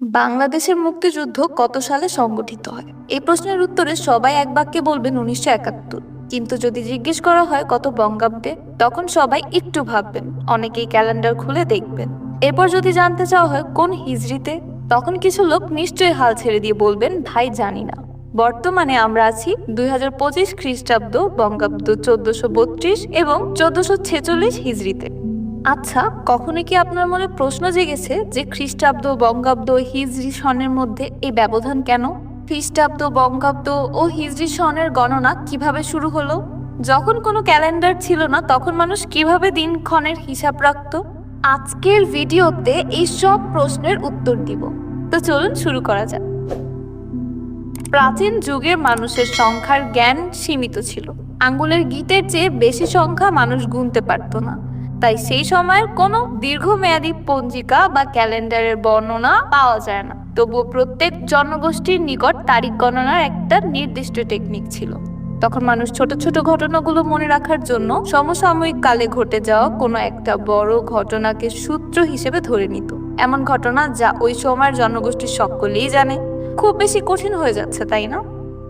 বাংলাদেশের মুক্তিযুদ্ধ কত সালে সংগঠিত হয়? এই প্রশ্নের উত্তরে সবাই এক বাক্যে বলবেন উনিশশো একাত্তর। কিন্তু যদি জিজ্ঞেস করা হয় কত বঙ্গাব্দে, তখন সবাই একটু ভাববেন। অনেকেই ক্যালেন্ডার খুলে দেখবেন। এরপর যদি জানতে চাওয়া হয় কোন হিজড়িতে, তখন কিছু লোক নিশ্চয়ই হাল ছেড়ে দিয়ে বলবেন, ভাই, জানি না। বর্তমানে আমরা আছি দুই হাজার পঁচিশ খ্রিস্টাব্দ বঙ্গাব্দ চোদ্দশো বত্রিশ এবং চোদ্দশো ছেচল্লিশ হিজড়িতে। আচ্ছা কখনো কি আপনার মনে প্রশ্ন জেগেছে যে খ্রিস্টাব্দ বঙ্গাব্দ হিজরি সনের মধ্যে এই ব্যবধান কেন? খ্রিস্টাব্দ, বঙ্গাব্দ ও হিজরি সনের গণনা কীভাবে শুরু হলো? যখন কোনো ক্যালেন্ডার ছিল না, তখন মানুষ কীভাবে দিনক্ষণের হিসাব রাখত? আজকের ভিডিওতে এই সব প্রশ্নের উত্তর দিব। তো চলুন শুরু করা যাক। প্রাচীন যুগের মানুষের সংখ্যার জ্ঞান সীমিত ছিল। আঙ্গুলের গীতের চেয়ে বেশি সংখ্যা মানুষ গুনতে পারত না। তাই সেই সময়ের কোনো দীর্ঘমেয়াদী পঞ্জিকা বা ক্যালেন্ডারের বর্ণনা পাওয়া যায় না। তবুও প্রত্যেক জনগোষ্ঠীর নিকট তারিখ গণনার একটা নির্দিষ্ট টেকনিক ছিল। তখন মানুষ ছোট ছোট ঘটনাগুলো মনে রাখার জন্য সমসাময়িক কালে ঘটে যাওয়া কোনো একটা বড় ঘটনাকে সূত্র হিসেবে ধরে নিত। এমন ঘটনা যা ওই সময়ের জনগোষ্ঠীর সকলেই জানে। খুব বেশি কঠিন হয়ে যাচ্ছে, তাই না?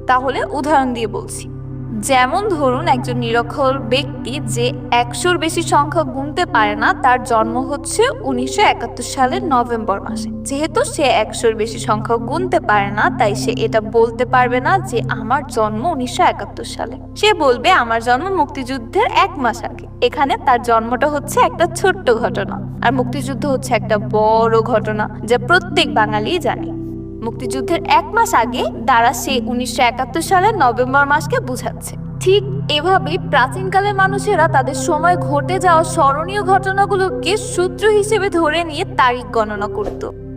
তাহলে উদাহরণ দিয়ে বলছি। যেমন ধরুন একজন নিরক্ষর ব্যক্তি যে একশোর বেশি সংখ্যা গুনতে পারে না, তার জন্ম হচ্ছে উনিশশো একাত্তর সালের নভেম্বর মাসে। যেহেতু সে একশোর বেশি সংখ্যা গুনতে পারে না, তাই সে এটা বলতে পারবে না যে আমার জন্ম উনিশশো একাত্তর সালে। সে বলবে, আমার জন্ম মুক্তিযুদ্ধের এক মাস আগে। এখানে তার জন্মটা হচ্ছে একটা ছোট্ট ঘটনা। আর মুক্তিযুদ্ধ হচ্ছে একটা বড় ঘটনা, যা প্রত্যেক বাঙালি জানে। মুক্তিযুদ্ধের এক মাস আগে দ্বারা সে উনিশশো একাত্তর সালের নভেম্বর মাসকে বুঝাচ্ছে। ঠিক এভাবে প্রাচীনকালের মানুষেরা তাদের সময় ঘটে যাওয়া স্মরণীয় ঘটনাগুলোকে সূত্র হিসেবে ধরে নিয়ে তারিখ গণনা করত।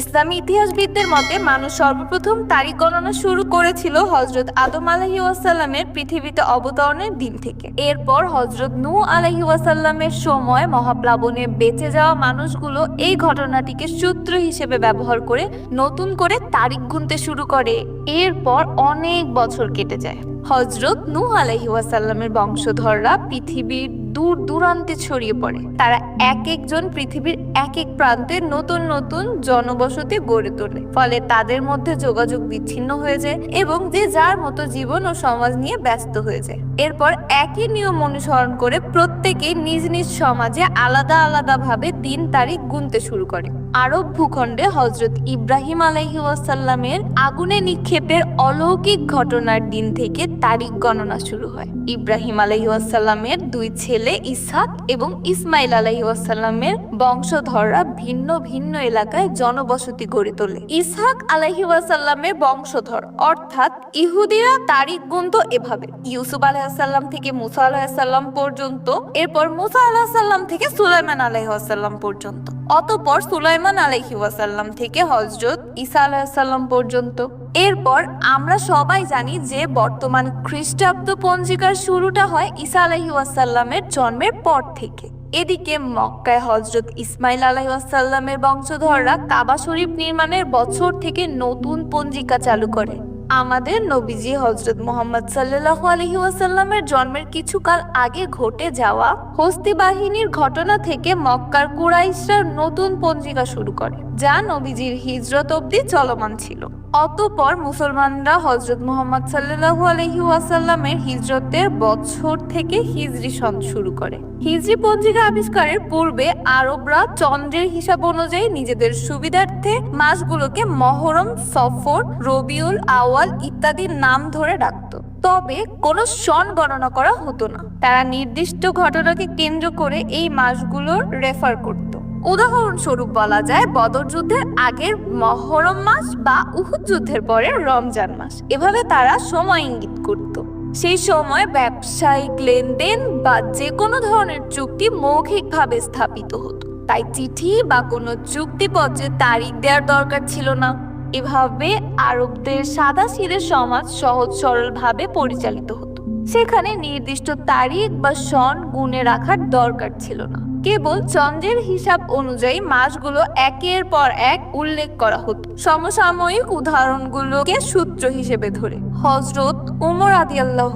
ইসলামী ইতিহাসবিদদের মতে, মানুষ সর্বপ্রথম তারিখ গণনা শুরু করেছিল হজরত আদম আলহি ওয়াসাল্লামের পৃথিবীতে অবতরণের দিন থেকে। এরপর হজরত নু আলহি ওয়াসাল্লামের সময় মহাপ্লাবনে বেঁচে যাওয়া মানুষগুলো এই ঘটনাটিকে সূত্র হিসেবে ব্যবহার করে নতুন করে তারিখ গুনতে শুরু করে। এরপর অনেক বছর কেটে যায়। হজরত নূ আলহি ওয়াসাল্লামের বংশধররা পৃথিবীর দূর দূরান্তে ছড়িয়ে পড়ে। তারা এক একজন পৃথিবীর এক এক প্রান্তে নতুন নতুন জনবসতি গড়ে তোলে। ফলে তাদের মধ্যে যোগাযোগ বিচ্ছিন্ন হয়ে যায় এবং যে যার মতো জীবন ও সমাজ নিয়ে ব্যস্ত হয়ে যায়। এরপর একই নিয়ম অনুসরণ করে প্রত্যেকে নিজ নিজ সমাজে আলাদা আলাদা ভাবে দিন তারিখ গুনতে শুরু করে। আরব ভূখণ্ডে হজরত ইব্রাহিম আলহিউসাল্লামের আগুনে নিক্ষেপের অলৌকিক ঘটনার দিন থেকে তারিখ গণনা শুরু হয়। ইব্রাহিম আলাইহি ওয়াসাল্লামের দুই ছেলে ইসহাক এবং ইসমাইল আলহিউসাল্লামের ওয়াসাল্লামের বংশধররা ভিন্ন ভিন্ন এলাকায় জনবসতি গড়ে তোলে। ইসহাক আলাইহি ওয়াসাল্লামের বংশধর, অর্থাৎ ইহুদিরা তারিখ গুনত এভাবে। ইউসুফ আলাইসাল্লাম থেকে মুসা আলাইসাল্লাম পর্যন্ত, এরপর মুসা আলাহিসাল্লাম থেকে সুলাইমান আলাইহাল্লাম পর্যন্ত। অতপর সুলাইমান আলাইহি ওয়াসাল্লাম থেকে হজরত ঈসা আলাইসাল্লাম পর্যন্ত। এরপর আমরা সবাই জানি যে বর্তমান খ্রিস্টাব্দ পঞ্জিকার শুরুটা হয় ইসা আলাইহি ওয়াসাল্লামের জন্মের পর থেকে। এদিকে মক্কায় হজরত ইসমাইল আলাইসাল্লামের বংশধররা কাবা শরীফ নির্মাণের বছর থেকে নতুন পঞ্জিকা চালু করে। আমাদের নবীজি হজরত মোহাম্মদ সাল্লাহ আলহি ওয়াসাল্লামের জন্মের কিছুকাল আগে ঘটে যাওয়া হস্তি বাহিনীর ঘটনা থেকে মক্কার কুরাইশরা নতুন পঞ্জিকা শুরু করে, যা নবীজির হিজরত অবধি চলমান ছিল। অতপর মুসলমানরা হজরত মোহাম্মদ সাল্লাহ আলহি ওয়াসাল্লামের হিজরতের বছর থেকে হিজরি সন শুরু করে। হিজরি পঞ্জিকা আবিষ্কারের পূর্বে আরবরা চন্দ্রের হিসাব অনুযায়ী নিজেদের সুবিধার্থে মাসগুলোকে মহরম, সফর, রবিউল আওয়াল ইত্যাদির নাম ধরে ডাকত। তবে কোনো সন গণনা করা হতো না। তারা নির্দিষ্ট ঘটনাকে কেন্দ্র করে এই মাসগুলোর রেফার করত। উদাহরণস্বরূপ বলা যায়, বদর যুদ্ধের আগের মহরম মাস বা উহুদ যুদ্ধের পরে রমজান মাস। এভাবে তারা সময় ইঙ্গিত করত। সেই সময় ব্যবসায়িক লেনদেন বা যে কোনো ধরনের চুক্তি মৌখিকভাবে স্থাপিত হতো। তাই চিঠি বা কোনো চুক্তিপত্রে তারিখ দেওয়ার দরকার ছিল না। এভাবে আরবদের সাদা সিদের সমাজ সহজ সরলভাবে পরিচালিত হতো। সেখানে নির্দিষ্ট তারিখ বা সন গুণে রাখার দরকার ছিল না। কেবল চন্দ্রের হিসাব অনুযায়ী মাসগুলো একের পর এক উল্লেখ করা হতো। সমসাময়িক উদাহরণগুলোকে সূত্র হিসেবে ধরে হজরত উমর আদি আল্লাহ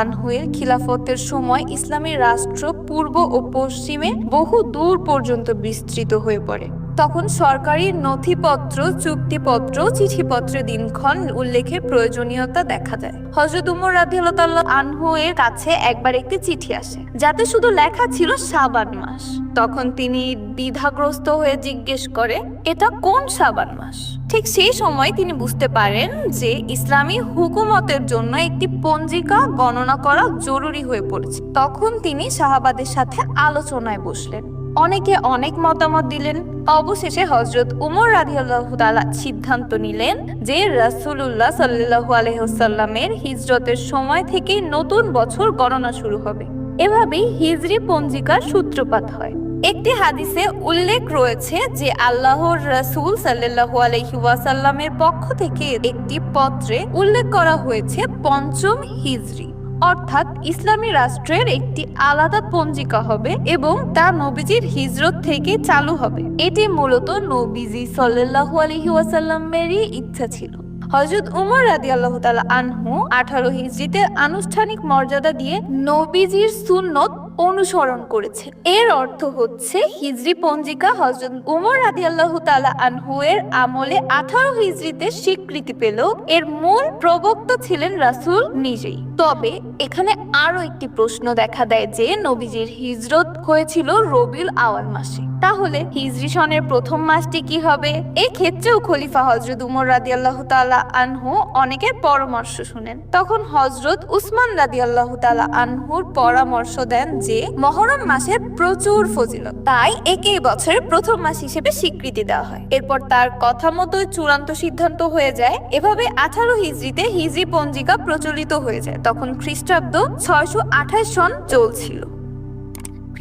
আনহুয়ের খিলাফতের সময় ইসলামী রাষ্ট্র পূর্ব ও পশ্চিমে বহু দূর পর্যন্ত বিস্তৃত হয়ে পড়ে। তখন সরকারি নথিপত্র, চুক্তিপত্র, চিঠিপত্রে দিনক্ষণ উল্লেখের প্রয়োজনীয়তা দেখা যায়। হজরত উমর রাদিয়াল্লাহু আনহু এর কাছে একবার একটি চিঠি আসে, যাতে শুধু লেখা ছিল সাবান মাস। তখন তিনি দ্বিধাগ্রস্ত হয়ে জিজ্ঞেস করে, এটা কোন সাবান মাস? ঠিক সেই সময় তিনি বুঝতে পারেন যে ইসলামী হুকুমতের জন্য একটি পঞ্জিকা গণনা করা জরুরি হয়ে পড়েছে। তখন তিনি শাহাবাদের সাথে আলোচনায় বসলেন। অনেকে অনেক মতামত দিলেন। অবশেষে হজরত উমর রাদিয়াল্লাহু তাআলা সিদ্ধান্ত নিলেন যে রাসূলুল্লাহ সাল্লাল্লাহু আলাইহি ওয়াসাল্লামের হিজরতের সময় থেকে নতুন বছর গণনা শুরু হবে। এভাবেই হিজরি পঞ্জিকার সূত্রপাত হয়। একটি হাদিসে উল্লেখ রয়েছে যে আল্লাহর রাসূল সাল্লাল্লাহু আলাইহি ওয়াসাল্লামের পক্ষ থেকে একটি পত্রে উল্লেখ করা হয়েছে পঞ্চম হিজরি। অর্থাৎ ইসলামী রাষ্ট্রের একটি আলাদা পঞ্জিকা হবে এবং তা নবীজির হিজরত থেকে চালু হবে। এটি মূলত নবীজি সাল্লাহু আলহি ওয়াসাল্লামেরই ইচ্ছা ছিল। হজরত উমর রাদি আল্লাহ আনহু আঠারো হিজড়িতে আনুষ্ঠানিক মর্যাদা দিয়ে নবীজির সুন্নত অনুসরণ করেছে। এর অর্থ হচ্ছে, হিজরি পঞ্জিকা হজরত উমর আদি আল্লাহ তালা আনহু এর আমলে আঠারো হিজরিতে স্বীকৃতি পেল। এর মূল প্রবক্তা ছিলেন রাসুল নিজেই। তবে এখানে আরও একটি প্রশ্ন দেখা দেয় যে, নবীজির হিজরত হয়েছিল রবিউল আওয়াল মাসে। তাহলে হিজরি সনের প্রথম মাসটি কি হবে? এই ক্ষেত্রেও খলিফা হজরত উমর রাদি আল্লাহ তালা আনহু অনেকের পরামর্শ শুনেন। তখন হজরত উসমান রাদি আল্লাহ তালা আনহুর পরামর্শ দেন যে, মহরম মাসের প্রচুর ফজিলত। তাই একে বছরের প্রথম মাস হিসেবে স্বীকৃতি দেওয়া হয়। এরপর তার কথা মতো চূড়ান্ত সিদ্ধান্ত হয়ে যায়। এভাবে আঠারো হিজড়িতে হিজরি পঞ্জিকা প্রচলিত হয়ে যায়। তখন খ্রিস্টাব্দ ছয়শো আঠাশ সন চলছিল।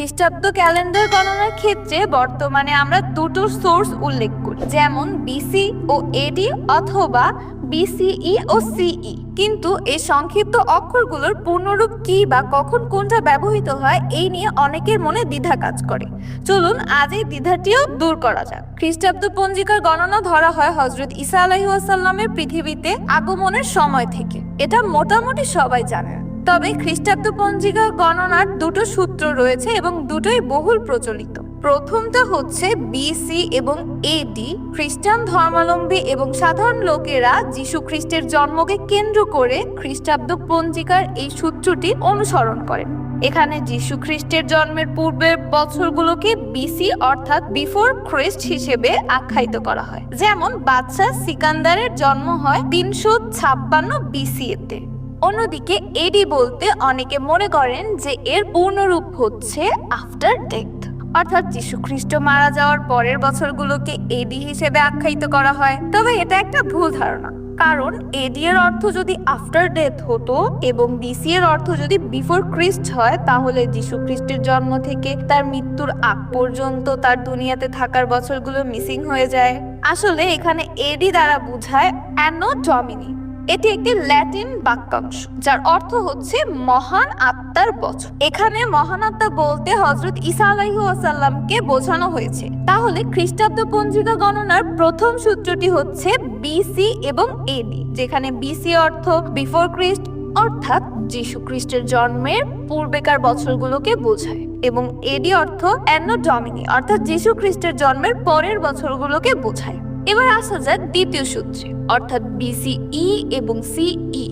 খ্রিস্টাব্দ ক্যালেন্ডার গণনার ক্ষেত্রে বর্তমানে আমরা দুটো সোর্স উল্লেখ করি। যেমন বিসি ও এডি অথবা বিসিই ও সিই কিন্তু এই সংক্ষিপ্ত অক্ষরগুলোর পূর্ণরূপ কি বা কখন কোনটা ব্যবহৃত হয়, এই নিয়ে অনেকের মনে দ্বিধা কাজ করে। চলুন আজ এই দ্বিধাটিও দূর করা যাক। খ্রিস্টাব্দ পঞ্জিকার গণনা ধরা হয় হজরত ঈসা আলাহি ওয়াসাল্লামের পৃথিবীতে আগমনের সময় থেকে। এটা মোটামুটি সবাই জানেন। তবে খ্রিস্টাব্দ পঞ্জিকা গণনার দুটো সূত্র রয়েছে এবং দুটোই বহুল প্রচলিত। প্রথমটা হচ্ছে বিসি এবং এডি খ্রিস্টান ধর্মাবলম্বী এবং সাধারণ লোকেরা যীশু খ্রিস্টের জন্মকে কেন্দ্র করে খ্রিস্টাব্দ পঞ্জিকার এই সূত্রটি অনুসরণ করেন। এখানে যীশু খ্রিস্টের জন্মের পূর্বের বছরগুলোকে বিসি অর্থাৎ বিফোর খ্রিস্ট হিসেবে আখ্যায়িত করা হয়। যেমন বাদশাহ সিকান্দারের জন্ম হয় তিনশো ছাপ্পান্ন বিসি এতে অন্যদিকে এডি বলতে অনেকে মনে করেন যে এর পূর্ণরূপ হচ্ছে আফটার ডেথ অর্থাৎ যীশু খ্রিস্ট মারা যাওয়ার পরের বছরগুলোকে এডি হিসেবে আখ্যায়িত করা হয়। তবে এটা একটা ভুল ধারণা। কারণ এডি এর অর্থ যদি আফটার ডেথ হতো এবং বিসি এর অর্থ যদি বিফোর খ্রিস্ট হয়, তাহলে যীশু খ্রিস্টের জন্ম থেকে তার মৃত্যুর আগ পর্যন্ত তার দুনিয়াতে থাকার বছরগুলো মিসিং হয়ে যায়। আসলে এখানে এডি দ্বারা বোঝায় অ্যানো ডমিনি এটি একটি ল্যাটিন বাক্যাংশ, যার অর্থ হচ্ছে মহান আত্মার বছর এখানে মহান আত্মা বলতে হজরত ঈসা আলাইহি ওয়াসাল্লামকে বোঝানো হয়েছে। তাহলে খ্রিস্টাব্দ পঞ্জিকা গণনার প্রথম সূত্রটি হচ্ছে বিসি এবং এডি যেখানে বিসি অর্থ বিফোর খ্রিস্ট অর্থাৎ যীশু খ্রিস্টের জন্মের পূর্বেকার বছরগুলোকে বোঝায়, এবং এডি অর্থ অ্যানো ডমিনি অর্থাৎ যীশু খ্রিস্টের জন্মের পরের বছরগুলোকে বোঝায়। এবার আসা যাক দ্বিতীয় সূত্রে, অর্থাৎ বিসিই এবং সিই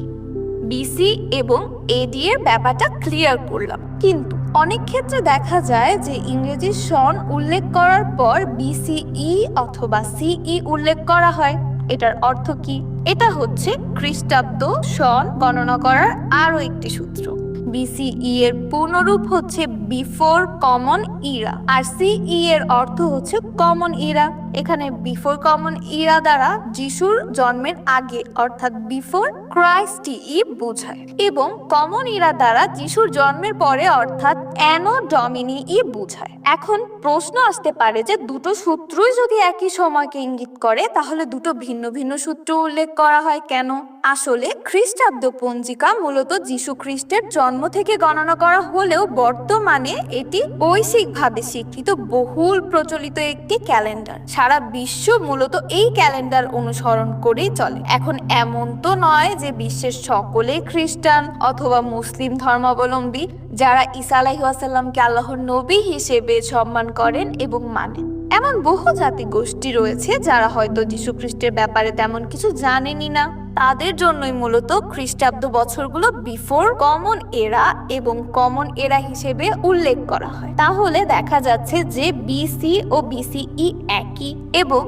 বিসি এবং এডি এর ব্যাপারটা ক্লিয়ার করলাম। কিন্তু অনেক ক্ষেত্রে দেখা যায় যে ইংরেজি সন উল্লেখ করার পর বিসিই অথবা সিই উল্লেখ করা হয়। এটার অর্থ কি? এটা হচ্ছে খ্রিস্টাব্দ সন গণনা করার আরও একটি সূত্র। বিসিই এর পূর্ণরূপ হচ্ছে বিফোর কমন ইরা। আর সিই এর অর্থ হচ্ছে কমন ইরা। এখানে বিফোর কমন ইরা দ্বারা যিশুর জন্মের আগে, অর্থাৎ বিফোর ক্রাইস্টি ই বোঝায়। এবং কমন ইরা দ্বারা যিশুর জন্মের পরে, অর্থাৎ অ্যানো ডমিনি ই বোঝায়। এখন প্রশ্ন আসতে পারে যে দুটো সূত্রই যদি একই সময়কে ইঙ্গিত করে, তাহলে দুটো ভিন্ন ভিন্ন সূত্র উল্লেখ করা হয় কেন? আসলে খ্রিস্টাব্দ পঞ্জিকা মূলত যীশু খ্রিস্টের জন্ম থেকে গণনা করা হলেও বর্তমানে এটি বৈশ্বিকভাবে স্বীকৃত বহুল প্রচলিত একটি ক্যালেন্ডার। সারা বিশ্ব মূলত এই ক্যালেন্ডার অনুসরণ করেই চলে। এখন এমন তো নয় যে বিশ্বের সকলেই খ্রিস্টান অথবা মুসলিম ধর্মাবলম্বী যারা ঈসা আলাহি আসাল্লামকে আল্লাহর নবী হিসেবে সম্মান করেন এবং মানেন। এমন বহু জাতি গোষ্ঠী রয়েছে যারা হয়তো যীশু খ্রিস্টের ব্যাপারে তেমন কিছু জানেনই না। তাদের জন্যই মূলত খ্রিস্টাব্দ বছরগুলো বিফোর কমন এরা এবং কমন এরা হিসেবে উল্লেখ করা হয়। তাহলে দেখা যাচ্ছে যে বিসি ও বিসিই একই এবং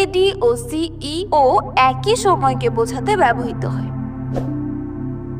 এডি ও সিই ও একই সময়কে বোঝাতে ব্যবহৃত হয়।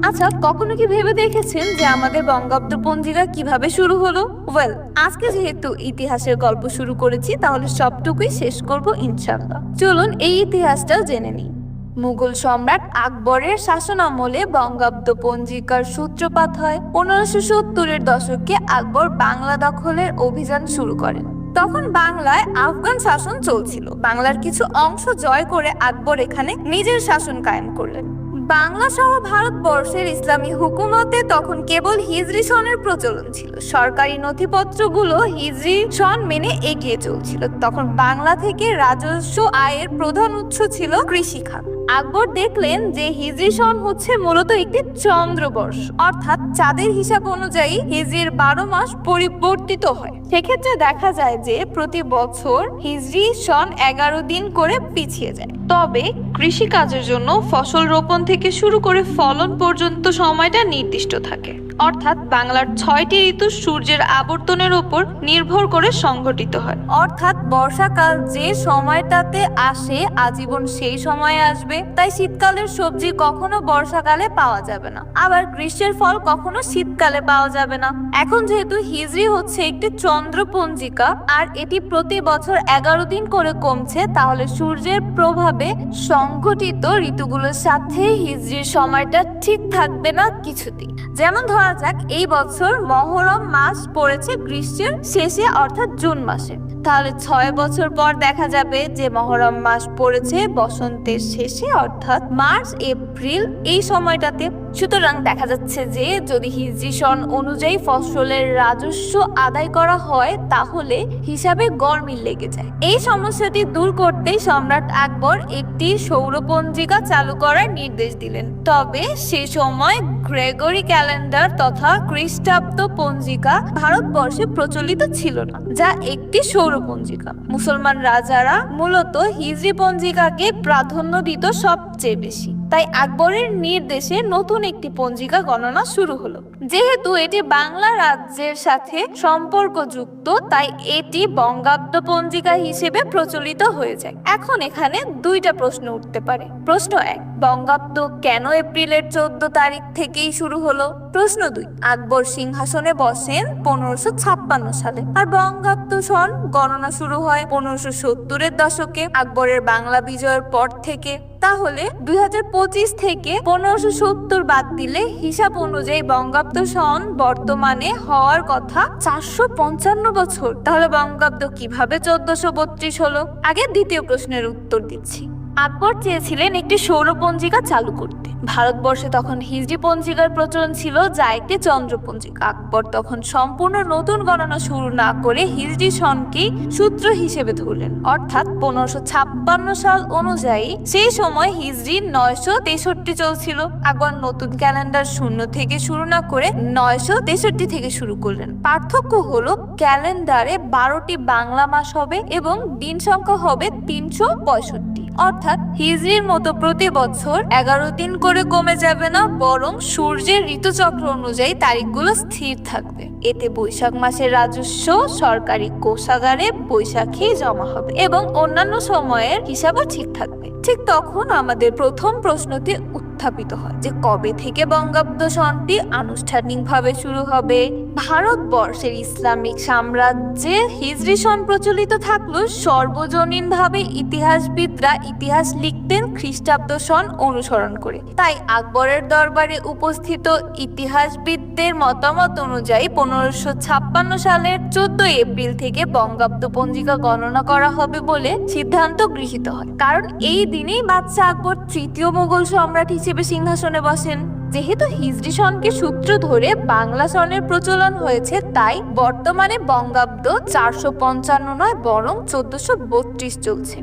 আচ্ছা কখনো কি ভেবে দেখেছেন যে আমাদের বঙ্গাব্দ পঞ্জিকা কীভাবে শুরু হলো? ওয়েল, আজকে যেহেতু ইতিহাসের গল্প শুরু করেছি, তাহলে সবটুকুই শেষ করব ইনশাল্লাহ চলুন এই ইতিহাসটাও জেনে নিই। মুঘল সম্রাট আকবরের শাসনামলে বঙ্গাব্দ পঞ্জিকার সূত্রপাত হয়। পনেরোশো সত্তরের দশকে আকবর বাংলা দখলের অভিযান শুরু করেন। তখন বাংলায় আফগান শাসন চলছিল। বাংলার কিছু অংশ জয় করে আকবর এখানে নিজের শাসন কায়েম করলেন। বাংলা সহ ভারতবর্ষের ইসলামী হুকুমতে তখন কেবল হিজরি সনের প্রচলন ছিল। সরকারি নথিপত্রগুলো হিজরি সন মেনে এগিয়ে চলছিল। তখন বাংলা থেকে রাজস্ব আয়ের প্রধান উৎস ছিল কৃষিখাত। আকবর দেখলেন যে হিজরি সন হচ্ছে মূলত একটি চন্দ্রবর্ষ, অর্থাৎ চাঁদের হিসাব অনুযায়ী হিজরির বারো মাস পরিবর্তিত হয়। সেক্ষেত্রে দেখা যায় যে প্রতি বছর হিজরি সন এগারো দিন করে পিছিয়ে যায়। তবে কৃষিকাজের জন্য ফসল রোপণ থেকে শুরু করে ফলন পর্যন্ত সময়টা নির্দিষ্ট থাকে। অর্থাৎ বাংলার ছয়টি ঋতু সূর্যের আবর্তনের উপর নির্ভর করে সংঘটিত হয়। অর্থাৎ বর্ষাকাল যে সময়টাতে আসে, আজীবন সেই সময়ে আসবে। তাই শীতকালের সবজি কখনো বর্ষাকালে পাওয়া যাবে না। আবার গ্রীষ্মের ফল কখনো শীতকালে পাওয়া যাবে না। এখন যেহেতু হিজরি হচ্ছে একটি চন্দ্র পঞ্জিকা আর এটি প্রতি বছর এগারো দিন করে কমছে, তাহলে সূর্যের প্রভাবে সংঘটিত ঋতুগুলোর সাথে হিজড়ির সময়টা ঠিক থাকবে না কিছুতেই যেমন ধরা যাক এই বছর মহরম মাস পড়েছে গ্রীষ্মের শেষে অর্থাৎ জুন মাসে। তাহলে ছয় বছর পর দেখা যাবে যে মহরম মাস পড়েছে, বসন্তের শেষে, অর্থাৎ মার্চ, এপ্রিল, এই সময়টাতে। সুতরাং দেখা যাচ্ছে যে যদি হিজরি অনুযায়ী ফসলের রাজস্ব আদায় করা হয়, তাহলে হিসাবে গরমিল লেগে যায়। এই সমস্যাটি দূর করতেই সম্রাট আকবর একটি সৌরপঞ্জিকা চালু করার নির্দেশ দিলেন। তবে সে সময় গ্রেগরি ক্যালেন্ডার তথা খ্রিস্টাব্দ পঞ্জিকা ভারতবর্ষে প্রচলিত ছিল না, যা একটি সৌরপঞ্জিকা মুসলমান রাজারা মূলত হিজরি পঞ্জিকাকে প্রাধান্য দিত সবচেয়ে বেশি। তাই আকবরের নির্দেশে নতুন একটি পঞ্জিকা গণনা শুরু হলো। যেহেতু এটি বাংলা রাজ্যের সাথে সম্পর্কযুক্ত, তাই এটি বঙ্গাব্দ পঞ্জিকা হিসেবে প্রচলিত হয়ে যায়। এখন এখানে দুইটা প্রশ্ন উঠতে পারে। প্রশ্ন এক, বঙ্গাব্দ কেন এপ্রিলের চোদ্দ তারিখ থেকেই শুরু হলো? প্রশ্ন দুই, আকবর সিংহাসনে বসেন পনেরোশো ছাপ্পান্ন সালে। আর বঙ্গাব্দ সন গণনা শুরু হয় পনেরোশো সত্তরের দশকে, আকবরের বাংলা বিজয়ের পর থেকে। তাহলে দুই হাজার পঁচিশ থেকে পনেরোশো সত্তর বাদ দিলে হিসাব অনুযায়ী বঙ্গাব্দ সন বর্তমানে হওয়ার কথা চারশো পঞ্চান্ন বছর। তাহলে বঙ্গাব্দ কীভাবে চোদ্দশো বত্রিশ হলো? আগে দ্বিতীয় প্রশ্নের উত্তর দিচ্ছি। আকবর চেয়েছিলেন একটি সৌরপঞ্জিকা চালু করতে। ভারতবর্ষে তখন হিজড়ি পঞ্জিকার প্রচলন ছিল যা একটি চন্দ্র পঞ্জিকা আকবর তখন সম্পূর্ণ নতুন গণনা শুরু না করে হিজড়ি সনকে সূত্র হিসেবে ধরলেন। অর্থাৎ পনেরোশো ছাপ্পান্ন সাল অনুযায়ী সেই সময় হিজরি নয়শো তেষট্টি চলছিল। আকবর নতুন ক্যালেন্ডার শূন্য থেকে শুরু না করে নয়শো তেষট্টি থেকে শুরু করলেন। পার্থক্য হলো ক্যালেন্ডারে বারোটি বাংলা মাস হবে এবং দিন সংখ্যা হবে তিনশো পঁয়ষট্টি। অর্থাৎ হিজরির মতো প্রতি বছর এগারো দিন করে কমে যাবে না, বরং সূর্যের ঋতুচক্র অনুযায়ী তারিখগুলো স্থির থাকবে। এতে বৈশাখ মাসের রাজস্ব, সরকারি কোষাগারে বৈশাখে জমা হবে এবং অন্যান্য সময়ের হিসাবও ঠিক থাকবে। ঠিক তখন আমাদের প্রথম প্রশ্নটি উত্থাপিত হয় যে কবে থেকে বঙ্গাব্দ সনটি আনুষ্ঠানিকভাবে শুরু হবে? ভারতবর্ষের ইসলামিক সাম্রাজ্যে হিজরি সন প্রচলিত থাকলেও সর্বজনীনভাবে ইতিহাসবিদরা ইতিহাস লিখতেন খ্রিস্টাব্দ সন অনুসরণ করে। তাই আকবরের দরবারে উপস্থিত ইতিহাসবিদদের মতামত অনুযায়ী পনেরোশো ছাপ্পান্ন সালের চোদ্দ এপ্রিল থেকে বঙ্গাব্দ পঞ্জিকা গণনা করা হবে বলে সিদ্ধান্ত গৃহীত হয়। কারণ এই দিনেই বাদশাহ আকবর তৃতীয় মোগল সম্রাট হিসেবে সিংহাসনে বসেন। যেহেতু হিজড়ি সনকে সূত্র ধরে বাংলা সনের প্রচলন হয়েছে, তাই বর্তমানে বঙ্গাব্দ চারশো পঞ্চান্ন নয়, বরং চোদ্দশো বত্রিশ চলছে।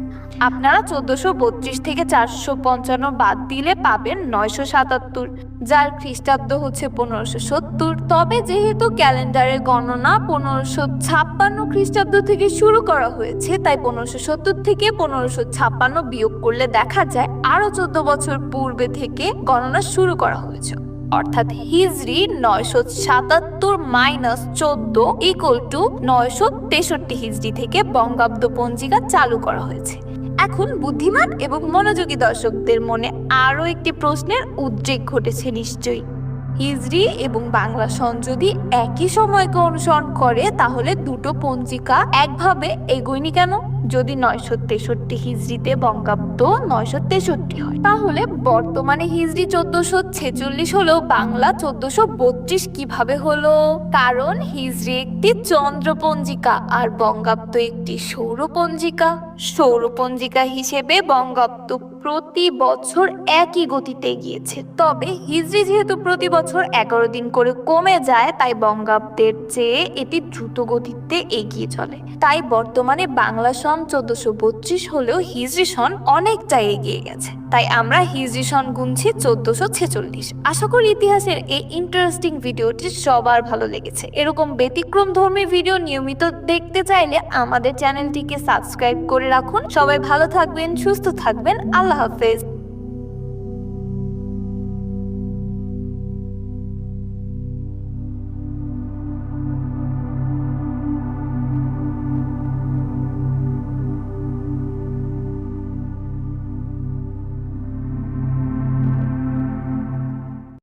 আপনারা চোদ্দশো বত্রিশ থেকে চারশো পঞ্চান্ন বাদ দিলে পাবেন নয়শো সাতাত্তর, যার খ্রিস্টাব্দ হচ্ছে পনেরোশো সত্তর। তবে যেহেতু ক্যালেন্ডারের গণনা পনেরোশো ছাপ্পান্ন খ্রিস্টাব্দ থেকে শুরু করা হয়েছে, তাই পনেরোশো সত্তর থেকে পনেরোশো ছাপ্পান্ন বিয়োগ করলে দেখা যায় আরও চোদ্দ বছর পূর্বে থেকে গণনা শুরু করা হয়েছে। অর্থাৎ হিজরি নয়শো সাতাত্তর মাইনাস চোদ্দ ইকুয়াল টু নয়শো তেষট্টি হিজরি থেকে বঙ্গাব্দ পঞ্জিকা চালু করা হয়েছে। এখন বুদ্ধিমান এবং মনোযোগী দর্শকদের মনে আরও একটি প্রশ্নের উদ্রেক ঘটেছে নিশ্চয়ই। হিজরি এবং বাংলা সন যদি একই সময়কে অনুসরণ করে, তাহলে দুটো পঞ্জিকা একভাবে এগোয়নি কেন? যদি নয়শো তেষট্টি হিজড়িতে বঙ্গাব্দ নয়শো তেষট্টি হয়, তাহলে বর্তমানে হিজড়ি চোদ্দশো ছেচল্লিশ হলেও বাংলা চোদ্দশো বত্রিশ কীভাবে হলো? কারণ হিজড়ি একটি চন্দ্র পঞ্জিকা আর বঙ্গাব্দ একটি সৌর পঞ্জিকা। সৌর পঞ্জিকা হিসেবে বঙ্গাব্দ প্রতি বছর একই গতিতে গিয়েছে তবে হিজড়ি যেহেতু প্রতি বছর এগারো দিন করে কমে যায়, তাই বঙ্গাব্দের চেয়ে এটি দ্রুত গতিতে এগিয়ে চলে। তাই বর্তমানে বাংলা সন চোদ্দশো বত্রিশ হলেও হিজড়ি সন অনেকটা এগিয়ে গেছে। তাই আমরা হিজড়ি সন গুনছি চোদ্দশো ছেচল্লিশ। আশা করি ইতিহাসের এই ইন্টারেস্টিং ভিডিওটি সবার ভালো লেগেছে। এরকম ব্যতিক্রম ধর্মী ভিডিও নিয়মিত দেখতে চাইলে আমাদের চ্যানেলটিকে সাবস্ক্রাইব করে রাখুন। সবাই ভালো থাকবেন, সুস্থ থাকবেন। আল্লাহ হাফেজ